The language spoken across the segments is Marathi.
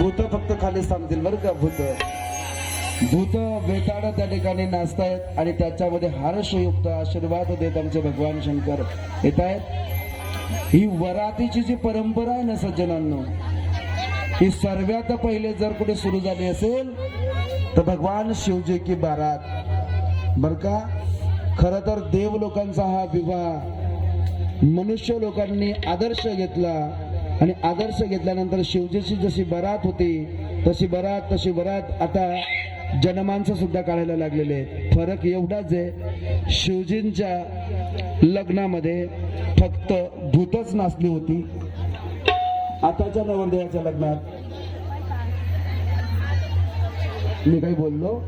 भूत फक्त खाली थांबतील बरं का भूत. भूत बेताड त्या ठिकाणी नाचतायत आणि त्याच्यामध्ये हर्षयुक्त आशीर्वाद देत आमचे भगवान शंकर येत आहेत ही वरातीची जी परंपरा आहे ना सज्जनांनो ही सर्वात पहिले जर कुठे सुरू झाली असेल तर भगवान शिवजी की बारात. बर का? खर तर देव लोकांचा हा विवाह मनुष्य लोकांनी आदर्श घेतला. आणि आदर्श घेतल्यानंतर शिवजीची जशी बरात होती तशी बरात तशी बरात आता जनमानसं सुद्धा काढायला लागलेले आहेत. फरक एवढाच आहे शिवजींच्या लग्नामध्ये फक्त भूतच नाचली होती. आताच्या नवरदेवाच्या लग्नात मी काही बोललो?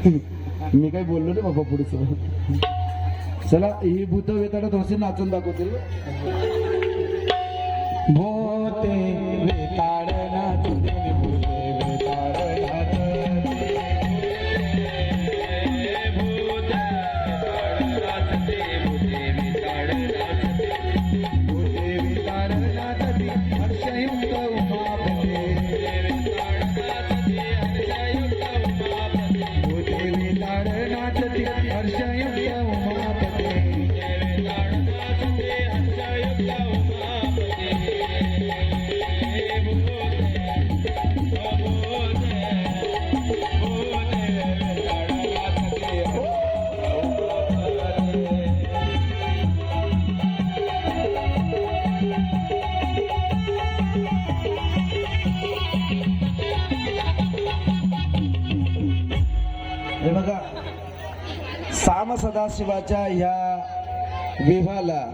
मी काही बोललो नाही बाबा पुढचं. चला ही भूत वेताडा थोडीशी नाचून दाखवतील भोते वेताड नाचू दे भूते हर्षयुक्त हर्षयुक्त हे बघा. साम सदाशिवाच्या ह्या विवाहाला